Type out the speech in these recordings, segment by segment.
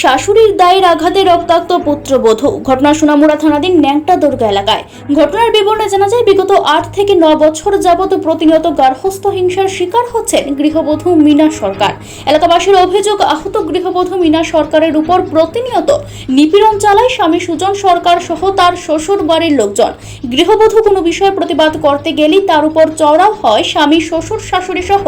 শাশুড়ির দায়ের আঘাতে রক্তাক্ত পুত্রবধূ। ঘটনা সোনামুড়া থানাধীন ন্যাংটা দুর্গা এলাকায়। ঘটনার বিবরণে জানা যায়, বিগত আট থেকে ন বছর যাবত প্রতিনিয়ত গার্হস্থ হিংসার শিকার হচ্ছেন গৃহবধূ মিনা সরকার। এলাকাবাসীর অভিযোগ, আহত গৃহবধূ মিনা সরকারের উপর প্রতিনিয়ত নিপীড়ন চালায় স্বামী সুজন সরকার সহ তার শ্বশুর বাড়ির লোকজন। গৃহবধূ কোনো বিষয়ে প্রতিবাদ করতে গেলেই তার উপর চড়াও হয় স্বামী, শ্বশুর শাশুড়ি সহ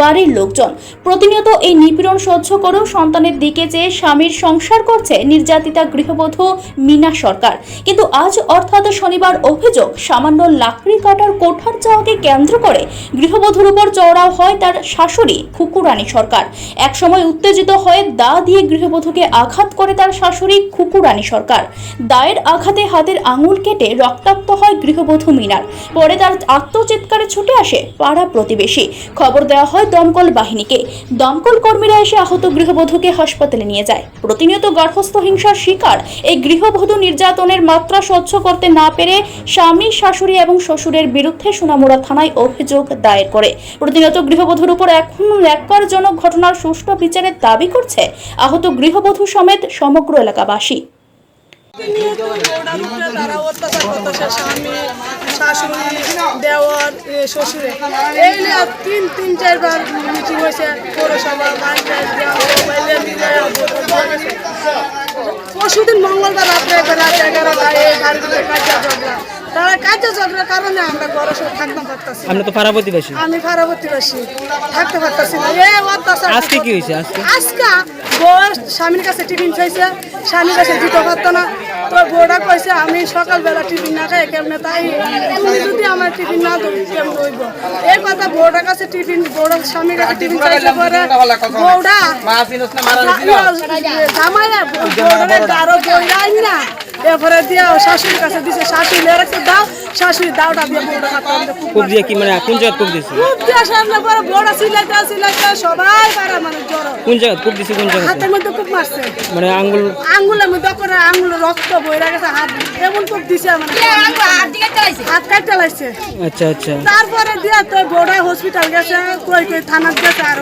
বাড়ির লোকজন। প্রতিনিয়ত এই নিপীড়ন সহ্য করেও সন্তানের দিকে চেয়ে স্বামীর সংসার করছে নির্যাতিতা গৃহবধূ মিনা সরকার। কিন্তু আজ অর্থাৎ শনিবার অভিযোগ সামান্য লাকড়ি কাটার কোঠার চাওয়াকে কেন্দ্র করে গৃহবধূর উপর চড়াও হয় তার শাশুড়ি খুকুরানী সরকার। একসময় উত্তেজিত হয়ে দা দিয়ে গৃহবধূকে আঘাত করে তার শাশুড়ি খুকুরানী সরকার। দায়ের আঘাতে হাতের আঙুল কেটে রক্তাক্ত হয় গৃহবধূ মিনার। পরে তার আত্মচিৎকারে ছুটে আসে পাড়া প্রতিবেশী। খবর দেওয়া হয় দমকল বাহিনীকে। দমকল কর্মীরা এসে আহত গৃহবধূকে হাসপাতালে নিয়ে যায়। প্রতিনিয়ত গর্ভস্থ হিংসার শিকার। এই গৃহবধূ নির্যাতনের মাত্রা স্বচ্ছ করতে না পেরে স্বামী, শাশুড়ি এবং শ্বশুরের বিরুদ্ধে সোনামুড়া থানায় অভিযোগ দায়ের করে। প্রতিনিয়ত গৃহবধূর উপর এখন ন্যাক্কারজনক ঘটনার সুষ্ঠু বিচারের দাবি করছে আহত গৃহবধূ সমেত সমগ্র এলাকাবাসী। তারা অত্যাচার করতেছে স্বামী শাশুড়ি দেওয়ার শ্বশুরে এই নিয়ে তিন তিন চারবার মিটিং হয়েছে পৌরসভা। পরশুদিন মঙ্গলবার রাত্রে রাত এগারোটায় এই কাজা ঝগড়া তারা কাজা ঝগড়ার কারণে আমরা সব থাকতে পারতাছি আমরা তো পাড়া আমি ভাড়াবতী বাসী থাকতে পারতাছি না। এ অত্যাচার আজকে কি হয়েছে? আজকে? স্বামীর কাছে টিফিন চাইছে। স্বামীর কাছে দিতে পারতো না। তো বউটা কইছে আমি সকালবেলা টিফিন না খাই কেমনে তাই? তুমি যদি আমার টিফিন না দেবো কেমন হইব? এই কথা বউটার কাছে টিফিন বউটা স্বামীর কাছে টিফিন চাইছে পরে বউটা জামাইয়া বউটারে গারো না এরপরে দিয়া শাশুড়ির কাছে দিছে শাশুড়ি লেগে রাখছে দাও। শাশুড়ি দাওটা দিয়ে বউটা হাতে আমাদের খুব দিয়ে কি মানে কোন জায়গায় কূপ দিছে? খুব দিয়ে সামনে পরে বউটা সিলাইতে সিলাইতে সবাই পারে মানে জ্বর কোন জায়গায় কূপ দিছে কোন জায়গায়? হাতের মধ্যে খুব মারছে। মানে আঙ্গুল আঙ্গুলের মধ্যে করে আঙ্গুল রক্ত বইরা গেছে হাত এমন খুব দিছে মানে। হাত কাটতে লাগছে আচ্ছা আচ্ছা। তারপরে দিয়া তো বড়াই হসপিটাল গেছে কই কই থানাত গেছে আর।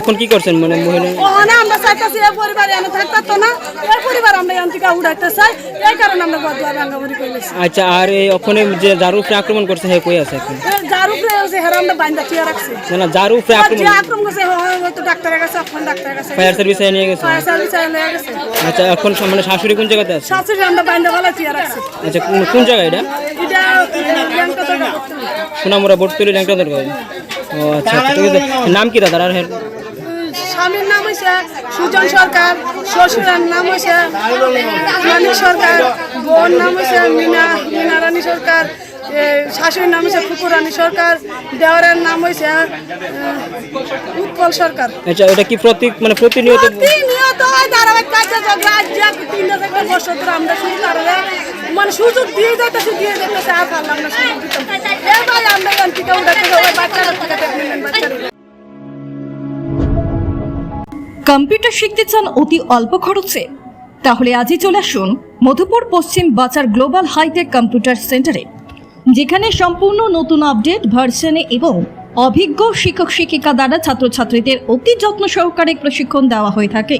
এখন কি করছেন মানে মহিলা? ওখানে আমরা চাইতেছি এই পরিবার এনে থাকতো না। এই পরিবার আমরা এখান থেকে উড়াইতে চাই। এই কারণে আমরা বদলা ভাঙ্গাভাঙ্গি করেছি। আচ্ছা আর এই ওখানে যে যার উপরে আক্রমণ করছে হ্যাঁ কই আছে এখন? যার উপরে হচ্ছে হেরা আমরা বাইন্দা ঠিক রাখছি। না না যার উপরে আক্রমণ আক্রমণ করছে হয়তো ডাক্তারের কাছে এখন ডাক্তারের কাছে ফায়ার সার্ভিস গেছে। ফায়ার সার্ভিস নিয়ে গেছে। আচ্ছা এখন মানে শাশুড়ি কোন জায়গাতে আছে? শাশুড়ি আমরা বাইন্দা ভালো ঠিক রাখছি। আচ্ছা কোন- জায়গায় এটা? এটা। বটতলি ল্যাংটা দরকার ও আচ্ছা আচ্ছা, নাম কি দাদা? আর হের স্বামীর নাম হয়েছে সুজন সরকার শ্বশুরের নাম হয়েছে রানী সরকার বোন নাম হয়েছে মিনা মিনা রানী সরকার শাশুড়ির নাম হয়েছে ফুকুর রানী সরকার দেওয়ারের নাম হয়েছে উৎপল সরকার। আচ্ছা এটা কি প্রতি মানে প্রতিনিয়ত? প্রতিনিয়ত হয় ধারাবাহিক কাজে তিনটা থেকে বছর ধরে আমরা শুরু মানে সুযোগ দিয়ে যাইতেছে দিয়ে যাইতেছে আর পারলাম না সুযোগ দিতে। কম্পিউটার শিখতে চান অতি অল্প খরচে? তাহলে আজই চলে আসুন মধুপুর পশ্চিম বাজার গ্লোবাল হাইটেক কম্পিউটার সেন্টারে, যেখানে সম্পূর্ণ নতুন আপডেট, ভার্সনে এবং অভিজ্ঞ শিক্ষক শিক্ষিকা দ্বারা ছাত্রছাত্রীদের অতি যত্ন সহকারে প্রশিক্ষণ দেওয়া হয়ে থাকে।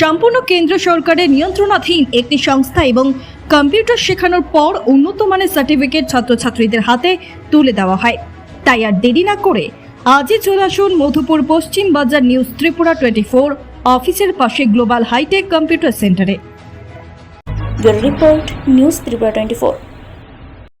সম্পূর্ণ কেন্দ্র সরকারের নিয়ন্ত্রণাধীন একটি সংস্থা এবং কম্পিউটার শেখানোর পর উন্নত মানের সার্টিফিকেট ছাত্রছাত্রীদের হাতে তুলে দেওয়া হয়। তাই আর দেরি না করে আজই চলে আসুন মধুপুর পশ্চিম বাজার নিউজ ত্রিপুরা টোয়েন্টি ফোর অফিসের পাশে গ্লোবাল হাইটেক কম্পিউটার সেন্টারে। Report news Tripura twenty four